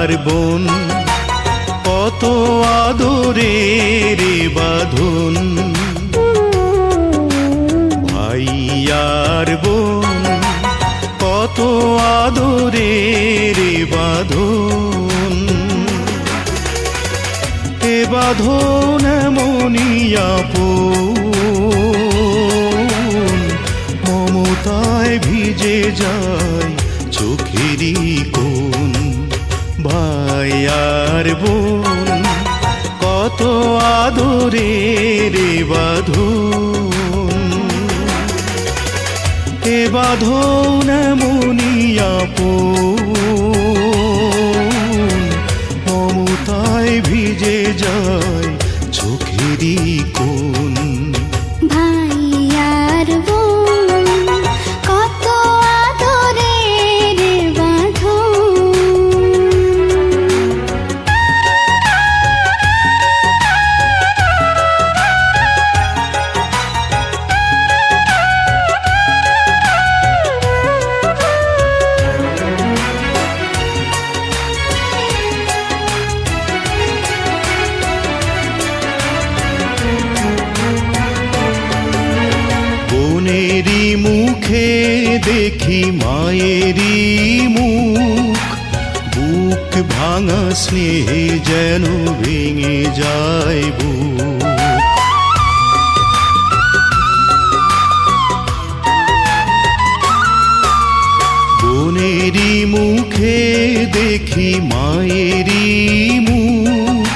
ভাইয়ার বোন, কত আদরের বাঁধন। ভাইয়ার বোন, কত আদরের বাঁধন। এ বাঁধন মনিয়াপন মমতায় ভিজে যায় চোখেরই কোন ভাই আর বোন কত আদরের বাঁধন। এ বাঁধন মনিয়াপন মমতায় ভিজে যায় চোখেরই কোন দেখি মায়েরই মুখ। বুক ভাঙা স্নেহে যেন ভেঙে যায় বুক। মুখে দেখি মায়েরই মুখ।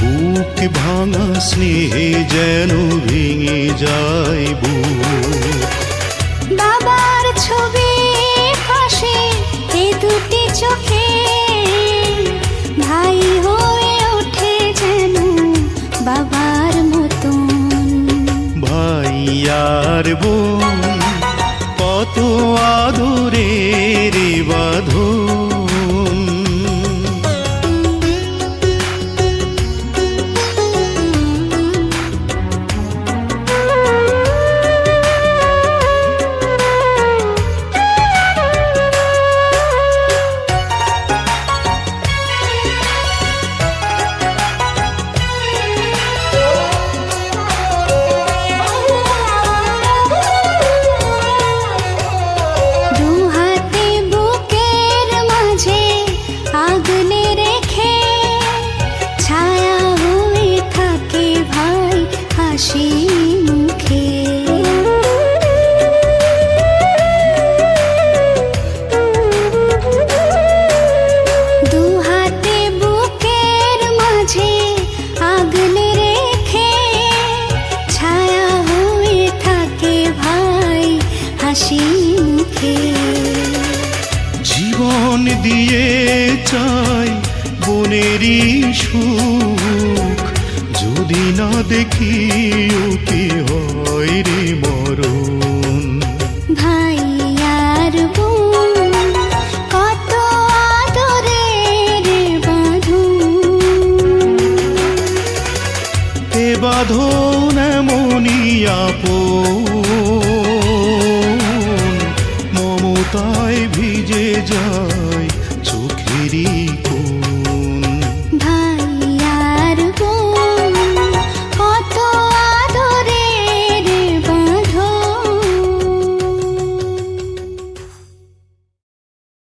বুক ভাঙা স্নেহে যেন ভেঙে যায় বুক। বাবার ছবি পাশে এ দুটি চোখে। ভাই হয়ে ওঠে যেন বাবার মতন। ভাইয়ার বোন, কত আদরের জীবন দিয়ে চাই বোনেরই সুখ। যদি না দেখি ওকে হয় রে মরণ? ভাই আর বোন কত এ বাঁধন জয় চোখেরই